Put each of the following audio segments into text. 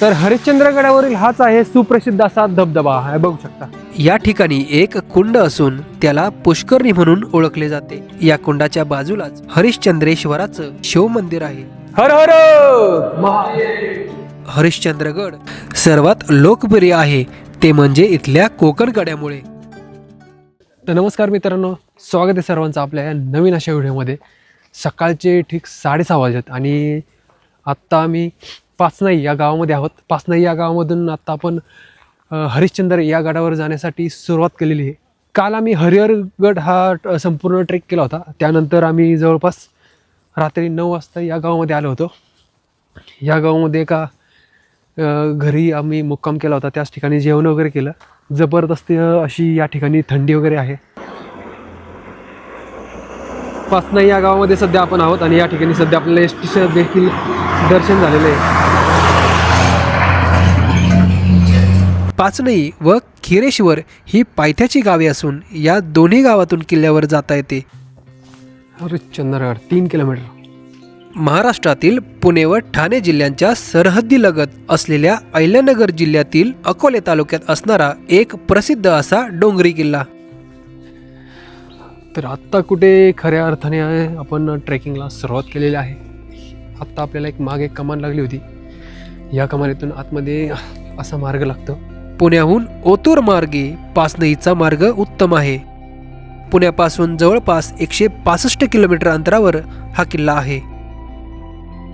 तर हरिश्चंद्रगडावरील हाच आहे सुप्रसिद्ध असा धबधबा हे बघू शकता. या ठिकाणी एक कुंड असून त्याला पुष्करणी म्हणून ओळखले जाते. या कुंडाच्या बाजूलाच हरिश्चंद्रेश्वराचं शिव मंदिर आहे. हर हर! हरिश्चंद्रगड सर्वात लोकप्रिय आहे. ते म्हणजे इथल्या कोकण कड्यामुळे तर नमस्कार मित्रांनो स्वागत आहे सर्वांचं आपल्या या नवीन अशा व्हिडिओमध्ये. सकाळचे ठीक साडेसहा वाजत आणि आत्ता आम्ही पाचनाई या गावामध्ये आहोत. पाचनाई या गावामधून आत्ता आपण हरिश्चंद्र या गडावर जाण्यासाठी सुरुवात केलेली आहे. काल आम्ही हरिहरगड हा ट- संपूर्ण ट्रेक केला होता. त्यानंतर आम्ही जवळपास रात्री नऊ वाजता या गावामध्ये आलो होतो. या गावामध्ये एका घरी आम्ही मुक्काम केला होता. त्याच ठिकाणी जेवण वगैरे केलं. जबरदस्त अशी या ठिकाणी थंडी वगैरे आहे. पाचनाई या गावामध्ये सध्या आपण आहोत आणि या ठिकाणी सध्या आपल्याला एस टीचं देखील दर्शन झालेलं आहे. पाचनई व खिरेश्वर ही पायथ्याची गावे असून या दोन्ही गावातून किल्ल्यावर जाता येते. हरिश्चंद्रगड तीन किलोमीटर. महाराष्ट्रातील पुणे व ठाणे जिल्ह्यांच्या सरहद्दीलगत असलेल्या अहिल्यानगर जिल्ह्यातील अकोले तालुक्यात असणारा एक प्रसिद्ध असा डोंगरी किल्ला. तर आत्ता कुठे खऱ्या अर्थाने आपण ट्रेकिंगला सुरुवात केलेली आहे. आत्ता आपल्याला एक मागे कमान लागली होती. या कमानीतून आतमध्ये असा मार्ग लागतो. पुण्याहून ओतूर मार्गे पाचनईचा मार्ग उत्तम आहे. पुण्यापासून जवळपास एकशे पासष्ट किलोमीटर अंतरावर हा किल्ला आहे.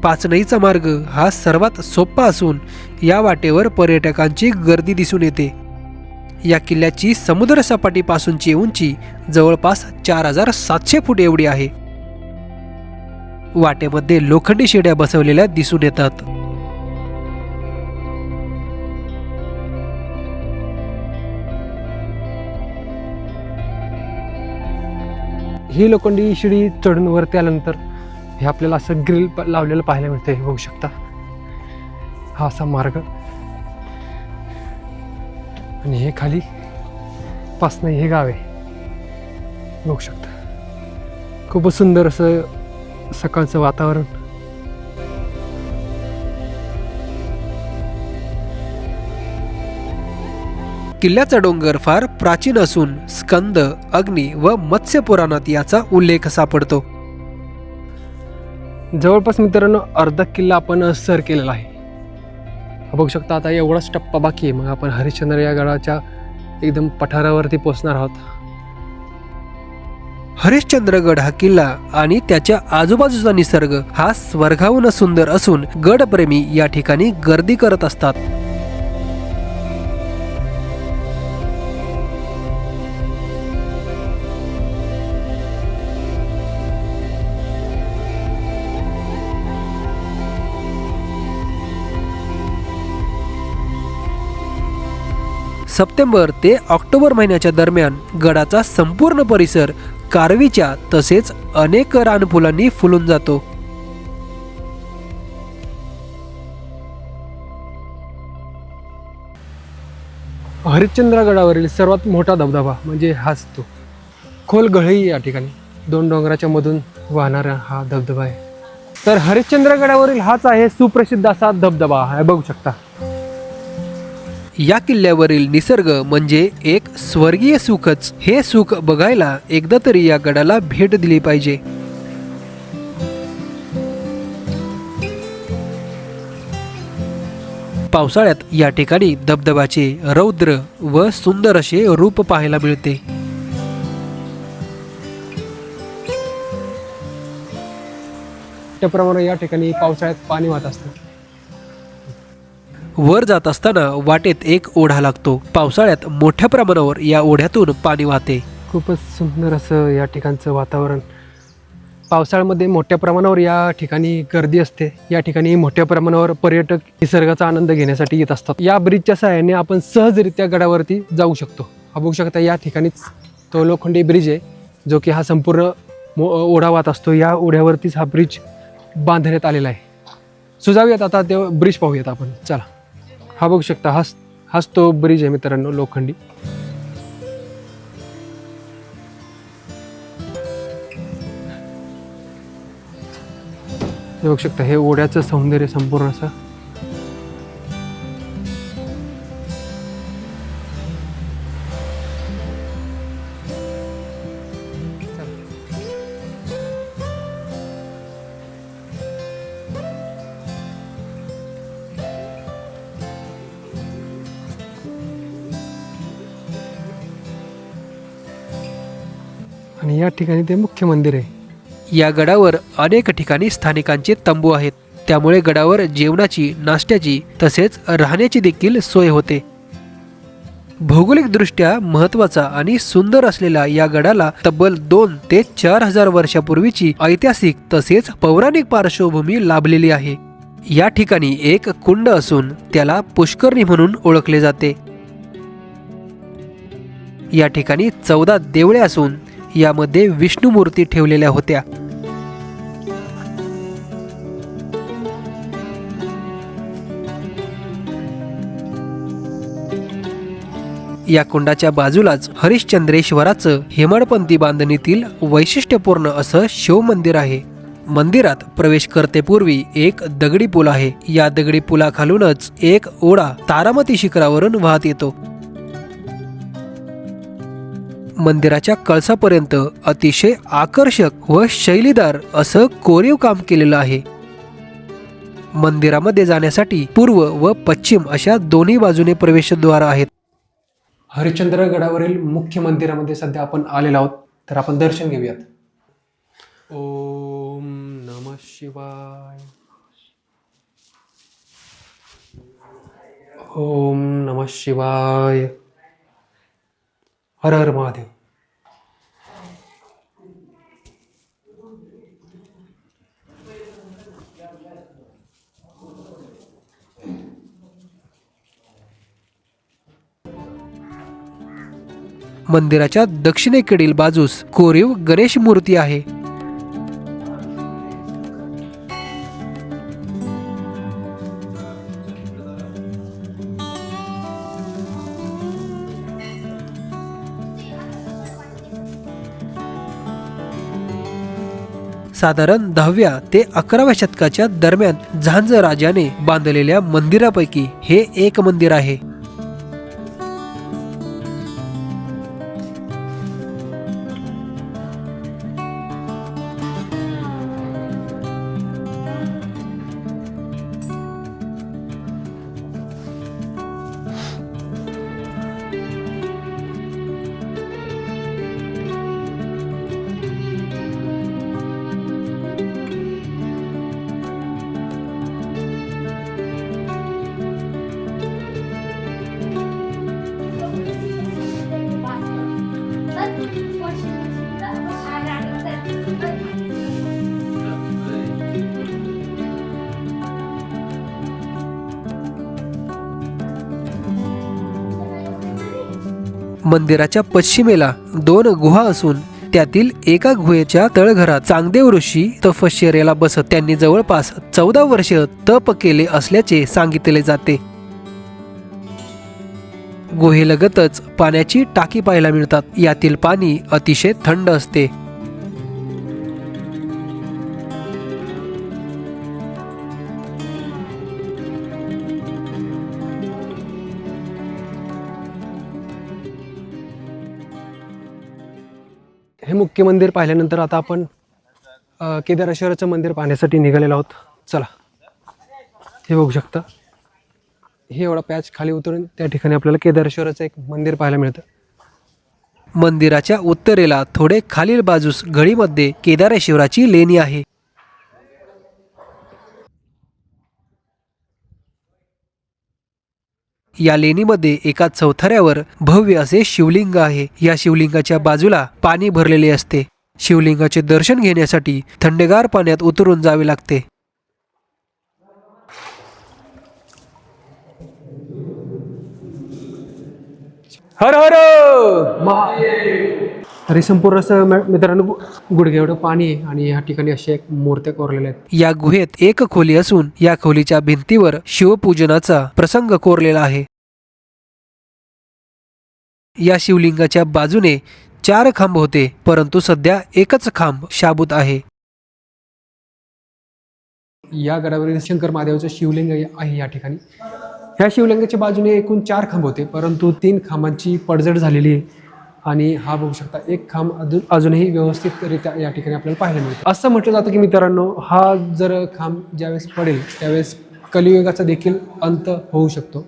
पाचनईचा मार्ग हा सर्वात सोपा असून या वाटेवर पर्यटकांची गर्दी दिसून येते. या किल्ल्याची समुद्रसपाटीपासूनची उंची जवळपास चार हजार सातशे फूट एवढी आहे. वाटेमध्ये लोखंडी शेड्या बसवलेल्या दिसून येतात. ही लोखंडी शिडी चढून वरती आल्यानंतर हे आपल्याला असं ग्रिल प- लावलेलं पाहायला मिळतं हे बघू शकता. हा असा मार्ग. आणि हे खाली पास नाही हे गाव आहे. बघू शकता. खूपच सुंदर असं सकाळचं वातावरण. किल्ल्याचा डोंगर फार प्राचीन असून स्कंद अग्नी व मत्स्य पुराणात याचा उल्लेख सापडतो. जवळपास मित्रांनो अर्धा किल्ला आपण सर केलेला आहे. बघू शकता आता एवढाच टप्पा बाकी आहे. मग आपण हरिश्चंद्र या गडाच्या एकदम पठारावरती पोचणार आहोत. हरिश्चंद्रगड हा किल्ला आणि त्याच्या आजूबाजूचा निसर्ग हा स्वर्गाहून सुंदर असून गडप्रेमी या ठिकाणी गर्दी करत असतात. सप्टेंबर ते ऑक्टोबर महिन्याच्या दरम्यान गडाचा संपूर्ण परिसर कारवीच्या तसेच अनेक रानफुलांनी फुलून जातो. हरिश्चंद्रगडावरील सर्वात मोठा धबधबा म्हणजे हाच तो. खोल गळई या ठिकाणी. दोन डोंगराच्या मधून वाहणारा हा धबधबा आहे. तर हरिश्चंद्रगडावरील हाच आहे सुप्रसिद्ध असा धबधबा हे बघू शकता. या किल्ल्यावरील निसर्ग म्हणजे एक स्वर्गीय सुखच. हे सुख बघायला एकदा तरी या गडाला भेट दिली पाहिजे. पावसाळ्यात या ठिकाणी धबधबाचे रौद्र व सुंदर असे रूप पाहायला मिळते. त्याप्रमाणे या ठिकाणी पावसाळ्यात पाणी वाहत असतं. वर जात असताना वाटेत एक ओढा लागतो. पावसाळ्यात मोठ्या प्रमाणावर या ओढ्यातून पाणी वाहते. खूपच सुंदर असं या ठिकाणचं वातावरण. पावसाळ्यामध्ये मोठ्या प्रमाणावर या ठिकाणी गर्दी असते. या ठिकाणी मोठ्या प्रमाणावर पर्यटक निसर्गाचा आनंद घेण्यासाठी येत असतात. या ब्रिजच्या सहाय्याने आपण सहजरित्या गडावरती जाऊ शकतो. हा बघू शकता या ठिकाणीच तो लोखंडी ब्रिज आहे जो की हा संपूर्ण मो ओढा वाहत असतो. या ओढ्यावरतीच हा ब्रिज बांधण्यात आलेला आहे. सुजाऊयात आता ते ब्रिज पाहूयात आपण. चला. हा बघू शकता हाच हाच तो ब्रिज आहे मित्रांनो लोखंडी. हे बघू शकता हे ओढ्याचं सौंदर्य संपूर्ण असं. आणि या ठिकाणी ते मुख्य मंदिर आहे. या गडावर अनेक ठिकाणी स्थानिकांचे तंबू आहेत. त्यामुळे गडावर जेवणाची नाश्त्याची तसेच राहण्याची देखील सोय होते. भौगोलिकदृष्ट्या महत्त्वाचा आणि सुंदर असलेल्या या गडाला तब्बल दोन ते चार हजार वर्षापूर्वीची ऐतिहासिक तसेच पौराणिक पार्श्वभूमी लाभलेली आहे. या ठिकाणी एक कुंड असून त्याला पुष्करणी म्हणून ओळखले जाते. या ठिकाणी चौदा देवळे असून यामध्ये विष्णू मूर्ती ठेवलेल्या होत्या. या कुंडाच्या बाजूलाच हरिश्चंद्रेश्वराचं हेमाडपंथी बांधणीतील वैशिष्ट्यपूर्ण असं शिवमंदिर आहे. मंदिरात प्रवेश करतेपूर्वी एक दगडी पूल आहे. या दगडी पुलाखालूनच एक ओढा तारामती शिखरावरून वाहत येतो. मंदिराच्या कळसापर्यंत अतिशय आकर्षक व शैलीदार असं कोरीव काम केलेलं आहे. मंदिरामध्ये जाण्यासाठी पूर्व व पश्चिम अशा दोन्ही बाजूने प्रवेशद्वार आहेत. हरिश्चंद्र गडावरील मुख्य मंदिरामध्ये सध्या आपण आलेलो आहोत. तर आपण दर्शन घेऊयात. ओम नम शिवाय. ओम नम शिवाय. हर हर महादेव। मंदिराच्या दक्षिणेकडील बाजूस कोरीव गणेश मूर्ती आहे. साधारण दहाव्या ते अकराव्या शतकाच्या दरम्यान झांज राजाने बांधलेल्या मंदिरापैकी हे एक मंदिर आहे. मंदिराच्या पश्चिमेला दोन गुहा असून त्यातील एका गुहेच्या तळघरात चांगदेव ऋषी तपश्चर्याला बसत त्यांनी जवळपास चौदा वर्ष तप केले असल्याचे सांगितले जाते. गुहेलगतच पाण्याची टाकी पाहायला मिळतात. यातील पाणी अतिशय थंड असते. मुख्य मंदिर पाहिल्यानंतर आता आपण केदारेश्वराचं मंदिर पाहण्यासाठी निघालेलो आहोत. चला. हे बघू शकता. हे एवढा पॅच खाली उतरून त्या ठिकाणी आपल्याला केदारेश्वराचं एक मंदिर पाहायला मिळतं. मंदिराच्या उत्तरेला थोडे खालील बाजूस घडीमध्ये केदारेश्वराची लेणी आहे. या लेणीमध्ये एका चौथऱ्यावर भव्य असे शिवलिंग आहे. या शिवलिंगाच्या बाजूला पाणी भरलेले असते. शिवलिंगाचे दर्शन घेण्यासाठी थंडेगार पाण्यात उतरून जावे लागते. हर हर! महा तरी संपूर्ण असं मित्रांनो गुडघे एवढं पाणी आहे आणि या ठिकाणी अशा एक मूर्त्या कोरलेल्या आहेत. या गुहेत एक खोली असून या खोलीच्या भिंतीवर शिवपूजनाचा प्रसंग कोरलेला आहे. या शिवलिंगाच्या बाजूने चार खांब होते परंतु सध्या एकच खांब शाबूत आहे. या गडावरील शंकर महादेवाचं शिवलिंग आहे या ठिकाणी. ह्या शिवलिंगाच्या बाजूने एकूण चार खांब होते परंतु तीन खांबांची पडझड झालेली आहे. आणि हा बघू शकता एक खांब अजून अजूनही व्यवस्थितरित्या या ठिकाणी आपल्याला पाहायला मिळतो. असं म्हटलं जातं की मित्रांनो हा जर खांब ज्यावेळेस पडेल त्यावेळेस कलियुगाचा देखील अंत होऊ शकतो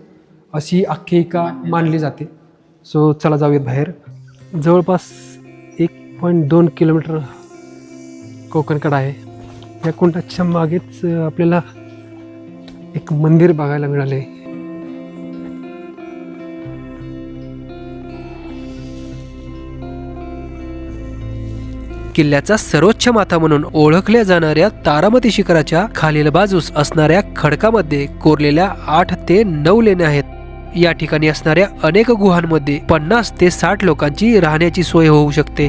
अशी आख्यायिका मानली जाते. सो चला जाऊयात बाहेर. जवळपास एक पॉईंट दोन किलोमीटर कोकणकडा आहे. या कुंडाच्या मागेच आपल्याला एक मंदिर बघायला मिळाले किल्ल्याचा सर्वोच्च माथा म्हणून ओळखल्या जाणाऱ्या तारामती शिखराच्या खालील बाजूस असणाऱ्या खडकामध्ये कोरलेल्या आठ ते नऊ लेण्या आहेत. या ठिकाणी असणाऱ्या अनेक गुहांमध्ये पन्नास ते साठ लोकांची राहण्याची सोय होऊ शकते.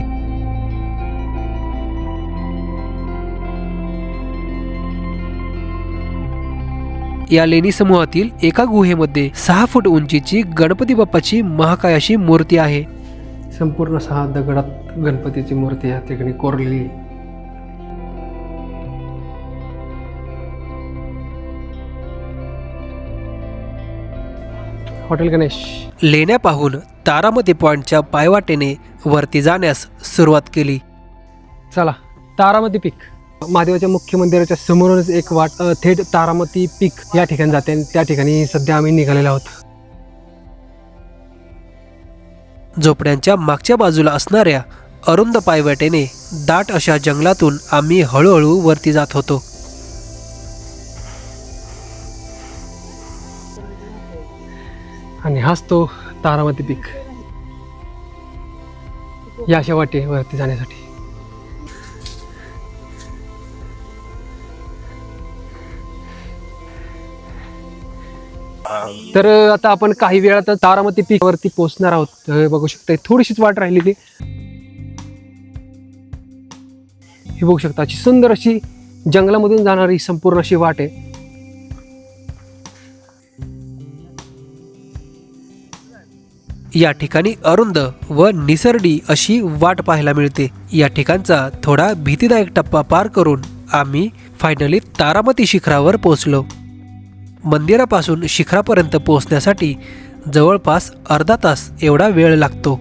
या लेणी समूहातील एका गुहेमध्ये सहा फूट उंचीची गणपती बाप्पाची महाकाय अशी मूर्ती आहे. संपूर्ण सहा दगडात गणपतीची मूर्ती या ठिकाणी कोरलेली. हॉटेल गणेश. लेण्या पाहून तारामती पॉइंटच्या पायवाटेने वरती जाण्यास सुरुवात केली. चला तारामती पीक. महादेवाच्या मुख्य मंदिराच्या समोरूनच एक वाट अ, थेट तारामती पीक या ठिकाणी जाते आणि त्या ठिकाणी सध्या आम्ही निघालेलो आहोत. झोपड्यांच्या मागच्या बाजूला असणाऱ्या अरुंद पायवाटेने दाट अशा जंगलातून आम्ही हळूहळू वरती जात होतो. आणि हाच तो तारामती पीक. या अशा वाटे वरती जाण्यासाठी. तर आता आपण काही वेळात तारामती पीकवरती पोहोचणार आहोत. बघू शकता थोडीशीच वाट राहिलेली. हे बघू शकता अशी सुंदर अशी जंगलामधून जाणारी संपूर्ण अशी वाट आहे. या ठिकाणी अरुंद व निसरडी अशी वाट पाहायला मिळते. या ठिकाणचा थोडा भीतीदायक टप्पा पार करून आम्ही फायनली तारामती शिखरावर पोहोचलो. मंदिरापासून शिखरापर्यंत पोहोचण्यासाठी जवळपास अर्धा तास एवढा वेळ लागतो.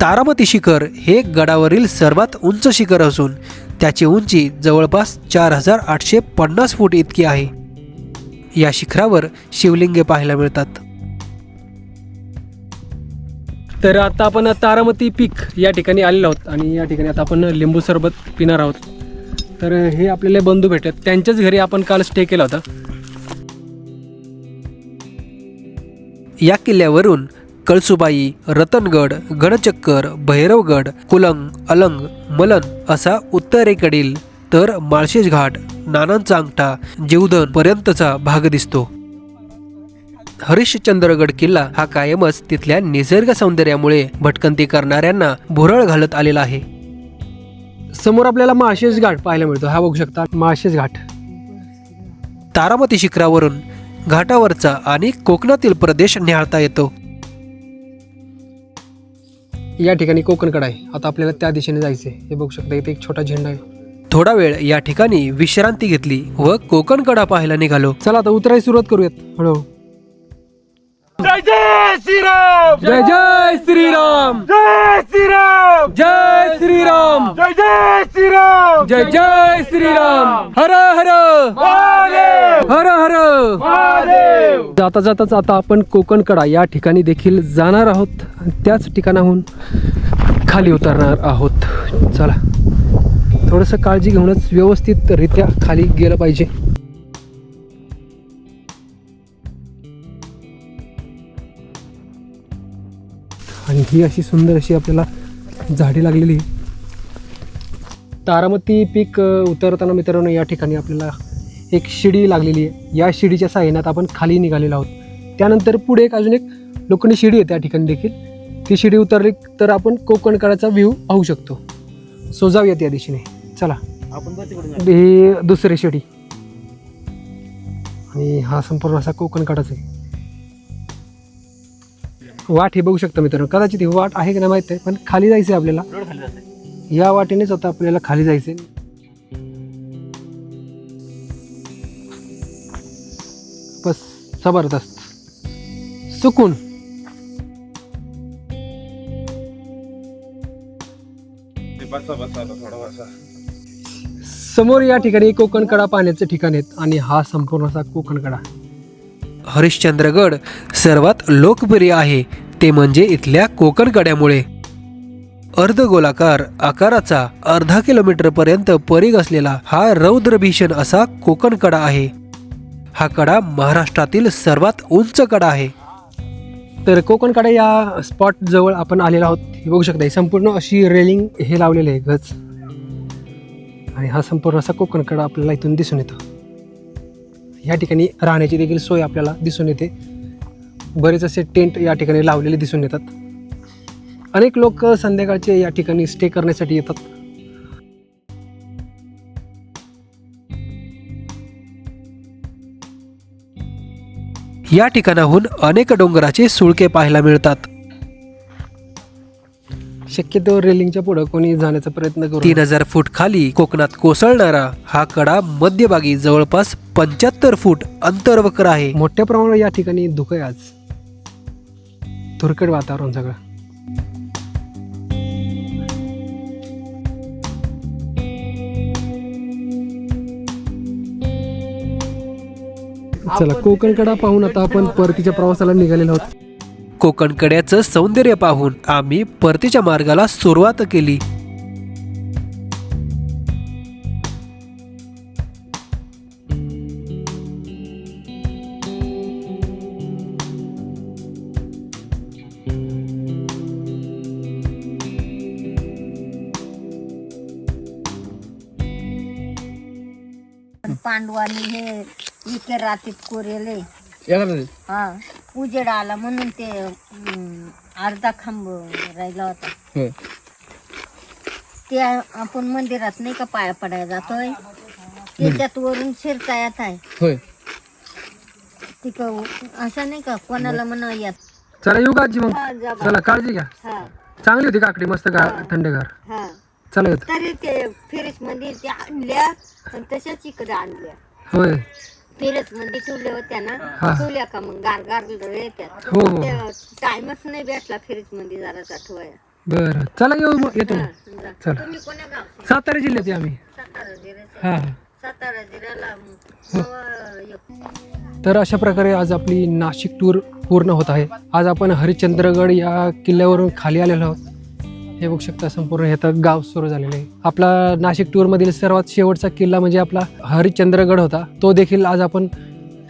तारामती शिखर हे गडावरील सर्वात उंच शिखर असून त्याची उंची जवळपास चार हजार आठशे पन्नास फूट इतकी आहे. या शिखरावर शिवलिंगे पाहायला मिळतात. तर आता आपण तारामती पीक या ठिकाणी आलेलो आहोत आणि या ठिकाणी आता आपण लिंबू सरबत पिणार आहोत. तर हे आपल्याला बंधू भेटत त्यांच्याच घरी आपण काल स्टे केला होता. या किल्ल्यावरून कळसुबाई रतनगड गडचक्कर भैरवगड कुलंग अलंग मलन असा उत्तरेकडील तर माळशेज घाट नानांचा अंगठा जीवधन पर्यंतचा भाग दिसतो. हरिश्चंद्रगड किल्ला हा कायमच तिथल्या निसर्ग सौंदर्यामुळे भटकंती करणाऱ्यांना भुरळ घालत आलेला आहे. समोर आपल्याला माळशेज घाट पाहायला मिळतो. हा बघू शकता माळशेज घाट. तारामती शिखरावरून घाटावरचा आणि कोकणातील प्रदेश निहाळता येतो. या ठिकाणी कोकणकडा आहे. आता आपल्याला त्या दिशेने जायचे हे बघू शकता इथे एक छोटा झेंडा आहे. थोडा वेळ या ठिकाणी विश्रांती घेतली व कोकणकडा पाहायला निघालो. चला आता उतरायला सुरुवात करूयात. हळू. जय श्रीराम! जय जय श्रीराम! जय श्रीराम! जय श्रीराम! जय जय श्रीराम! जय जय श्रीराम! हर हर! हर हर! जाता जाताच आता आपण कोकणकडा या ठिकाणी देखील जाणार आहोत. त्याच ठिकाणाहून खाली उतरणार आहोत. चला थोडंसं काळजी घेऊनच व्यवस्थितरित्या खाली गेलं पाहिजे. ही अशी सुंदर अशी आपल्याला झाडी लागलेली. आहे. तारामती पीक उतरताना मित्रांनो या ठिकाणी आपल्याला एक शिडी लागलेली आहे. या शिडीच्या साह्यानात आपण खाली निघालेलो आहोत. त्यानंतर पुढे एक अजून एक लोखंडी शिडी आहे त्या ठिकाणी देखील. ती शिडी उतरली तर आपण कोकणकडाचा व्ह्यू पाहू शकतो. सो जाऊयात या दिशेने. चला. ही दुसरी शिडी. आणि हा संपूर्ण असा कोकणकडाच आहे. वाट हे बघू शकता मित्रांनो. कदाचित ही वाट आहे की नाही माहीत आहे पण खाली जायचं आहे आपल्याला या वाटेनेच आता आपल्याला खाली जायचंय. बस जबरदस्त. सुकून. बसा बसा थोडा बसा. समोर या ठिकाणी कोकणकडा पाण्याचं ठिकाण आहेत आणि हा संपूर्ण असा कोकणकडा हरिश्चंद्रगड सर्वात लोकप्रिय आहे. ते म्हणजे इथल्या कोकणकड्यामुळे अर्धगोलाकार आकाराचा अर्धा किलोमीटरपर्यंत परीघ असलेला हा रौद्रभीषण असा कोकण कडा आहे. हा कडा महाराष्ट्रातील सर्वात उंच कडा आहे. तर कोकण कडा या स्पॉट जवळ आपण आलेलो आहोत. हे बघू शकता संपूर्ण अशी रेलिंग हे लावलेले आहे गज आणि हा संपूर्ण असा कोकण कडा आपल्याला इथून दिसून येतो. या ठिकाणी राहण्याची देखील सोय आपल्याला दिसून येते. बरेच असे टेंट या ठिकाणी लावलेले दिसून येतात. अनेक लोक संध्याकाळचे या ठिकाणी स्टे करण्यासाठी येतात. या ठिकाणाहून अनेक डोंगराचे सुळके पाहायला मिळतात. शक्यतो रेलिंगच्या पुढं कोणी जाण्याचा प्रयत्न करू तीन हजार फूट खाली कोकणात कोसळणारा हा कडा मध्यभागी जवळपास पंच्याहत्तर फूट अंतर्वक्र आहे. मोठ्या प्रमाणावर या ठिकाणी धुकं आहे आज. धुरकट वातावरण सगळं. चला कोकणकडा पाहून आता आपण परतीच्या प्रवासाला निघालेलो आहोत. कोकण कड्याचं सौंदर्य पाहून आम्ही परतीच्या मार्गाला सुरुवात केली. पांडवांनी हे इथे रात्रीत कोरेले. हा उजेड आला म्हणून ते अर्धा खांब राहिला होता. ते आपण मंदिरात नाही का पाया पडायला जातोय? त्याच्यात वरून शिरता येत आहे. तिक असं नाही का कोणाला म्हणा येत. चला येऊ का आजी मग? हा, जा बा. चला काळजी घ्या. हा. चांगली होती काकडी मस्त का थंडगार. हा. चला येतो. तरी ते फिरीसमध्ये त्या आणल्या आणि तशाच इकडे आणल्या. होय. फिरत मध्ये ठेवल्या होत्या ना हा. ठेवल्या का मग? गार गार येत्यात हो हो. टाइमच नाही भेटला फ्रीजमध्ये जरा ठेवाया बरं. चला येऊ मग येतो मग. चला. तुम्ही कोण्या गाव सातारा जिल्ह्याचे आम्ही. सातारा जिल्ह्याचे. हा. सातारा जिल्ह्याला एक- तर अशा प्रकारे आज आपली नाशिक टूर पूर्ण होत आहे. आज आपण हरिश्चंद्रगड या किल्ल्यावरून खाली आलेलो आहोत. हे बघू शकता संपूर्ण हे तर गाव सुरू झालेलं आहे. आपला नाशिक टूरमधील सर्वात शेवटचा किल्ला म्हणजे आपला हरिश्चंद्रगड होता. तो देखील आज आपण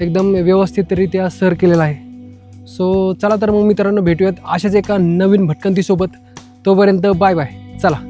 एकदम व्यवस्थितरित्या सर केलेला आहे. सो चला तर मग मित्रांनो भेटूयात अशाच एका नवीन भटकंतीसोबत. तोपर्यंत बाय बाय चला.